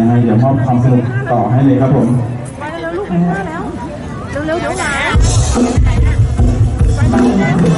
ยังไงเดี๋ยวมอบความสนุกต่อให้เลยครับผมมาเร็วๆลูกมาแล้ว เร็วๆเดี๋ยวหมายาวๆต่อเ